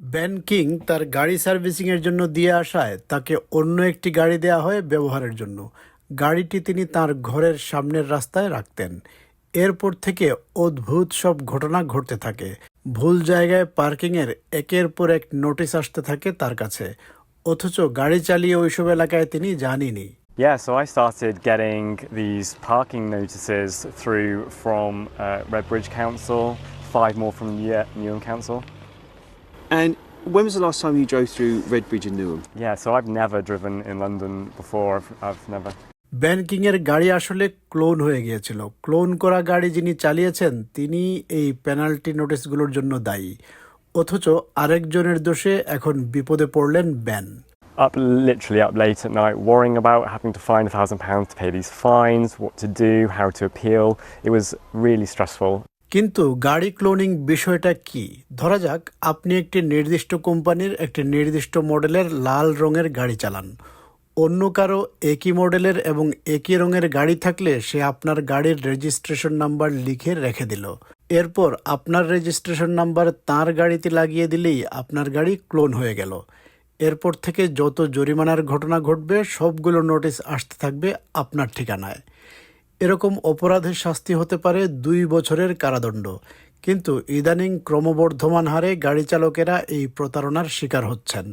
Ban king তার গাড়ি সার্ভিসিংয়ের জন্য দিয়ে আসায় তাকে অন্য একটি গাড়ি দেওয়া হয় ব্যবহারের জন্য। গাড়িটি তিনি তার ঘরের সামনের রাস্তায় রাখতেন। এরপর থেকে অদ্ভুত সব ঘটনা ঘটতে থাকে। ভুল জায়গায় পার্কিংয়ের একের পর এক নোটিশ আসতে থাকে তার কাছে। অথচ গাড়ি চালিয়ে ওইসব এলাকায় তিনি জানিনি Yeah, so I started getting these parking notices through from uh, Redbridge Council, five more from Newham Council. And when was the last time you drove through Redbridge and Newham? Yeah, so I've never driven in London before. I've, I've never. ব্যানকিং এর গাড়ি আসলে clone হয়ে গিয়েছিল clone করা গাড়ি যিনি চালিয়েছেন তিনি এই পেনাল্টি নোটিশগুলোর জন্য দায়ী অথচ আরেকজনের দোষে এখন বিপদে পড়লেন ban Up literally up late at night, worrying about having to find a thousand pounds to pay these fines, what to do, how to appeal. It was really stressful. কিন্তু গাড়ি ক্লোনিং বিষয়টা কি? ধরা যাক, আপনি একটি নির্দিষ্ট কোম্পানির একটি নির্দিষ্ট মডেলের লাল রঙের গাড়ি চালান। অন্য কারও একই মডেলের এবং একই রঙের গাড়ি থাকলে সে আপনার গাড়ির রেজিস্ট্রেশন নাম্বার লিখে রেখে দিল। এরপর আপনার রেজিস্ট্রেশন নাম্বার তার গাড়িতে লাগিয়ে দিলেই আপনার গাড়ি ক্লোন হয়ে গেল। এরপর থেকে যত জরিমানার ঘটনা ঘটবে, সবগুলো নোটিশ আসতে থাকবে আপনার ঠিকানায়। এরকম অপরাধের শাস্তি হতে পারে দুই বছরের কারাদণ্ড। কিন্তু ইদানিং ক্রমবর্ধমান হারে গাড়ি চালকেরা এই প্রতারণার শিকার হচ্ছেন।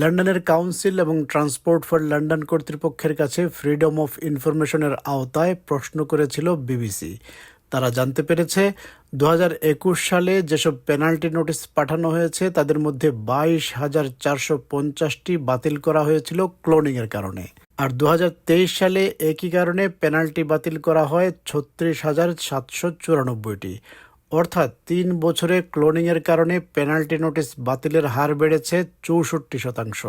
লন্ডনের কাউন্সিল এবং ট্রান্সপোর্ট ফর লন্ডন কর্তৃপক্ষের কাছে ফ্রিডম অফ ইনফরমেশনের আওতায় প্রশ্ন করেছিল বিবিসি। তারা জানতে পেরেছে দু হাজার একুশ সালে যেসব পেনাল্টি নোটিশ পাঠানো হয়েছে, তাদের মধ্যে বাইশ হাজার চারশো পঞ্চাশটি বাতিল করা হয়েছিল ক্লোনিংয়ের কারণে। আর দু হাজার তেইশ সালে একই কারণে পেনাল্টি বাতিল করা হয় ছত্রিশ হাজার সাতশো চুরানব্বইটি। অর্থাৎ তিন বছরে ক্লোনিংয়ের কারণে পেনাল্টি নোটিশ বাতিলের হার বেড়েছে চৌষট্টি শতাংশ।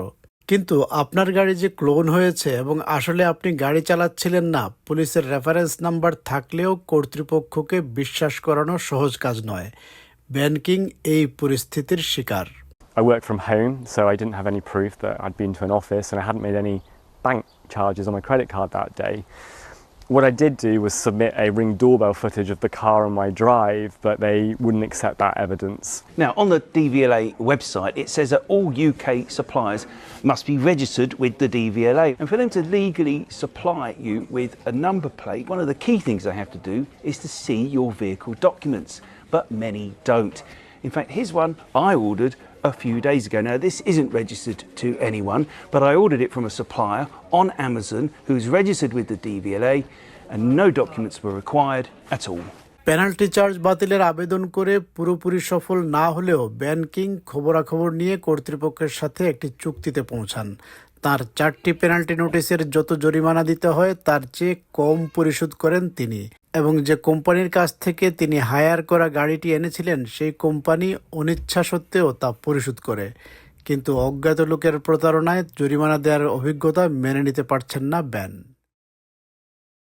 কিন্তু আপনার গাড়ি যে ক্লোন হয়েছে এবং আসলে আপনি গাড়ি চালাচ্ছিলেন না পুলিশের রেফারেন্স নাম্বার থাকলেও কর্তৃপক্ষকে বিশ্বাস করানো সহজ কাজ নয়। ব্যাংকিং এই পরিস্থিতির শিকার। I worked from home, so I didn't have any proof that I'd been to an office and I hadn't made any charges on my credit card that day. What I did do was submit a ring doorbell footage of the car on my drive, but they wouldn't accept that evidence. Now, on the DVLA website, it says that all UK suppliers must be registered with the DVLA. And for them to legally supply you with a number plate, one of the key things they have to do is to see your vehicle documents, but many don't. In fact, here's one I ordered a few days ago. Now, this isn't registered to anyone, but I ordered it from a supplier on Amazon who's registered with the DVLA, and no documents were required at all. Penalty charge বাতিলের আবেদন করে পুরোপুরি সফল না হলেও banking খবরাখবর নিয়ে কর্তৃপক্ষের সাথে একটি চুক্তিতে পৌঁছান তার চারটি পেনাল্টি নোটিশের যত জরিমানা দিতে হয়, তার চেয়ে কম পরিশোধ করেন তিনি। এবং যে কোম্পানির কাছ থেকে তিনি হায়ার করা গাড়িটি এনেছিলেন, সেই কোম্পানি অনিচ্ছা সত্ত্বেও তা পরিশোধ করে। কিন্তু অজ্ঞাত লোকের প্রতারণায় জরিমানা দেওয়ার অভিজ্ঞতা মেনে নিতে পারছেন না ব্যান।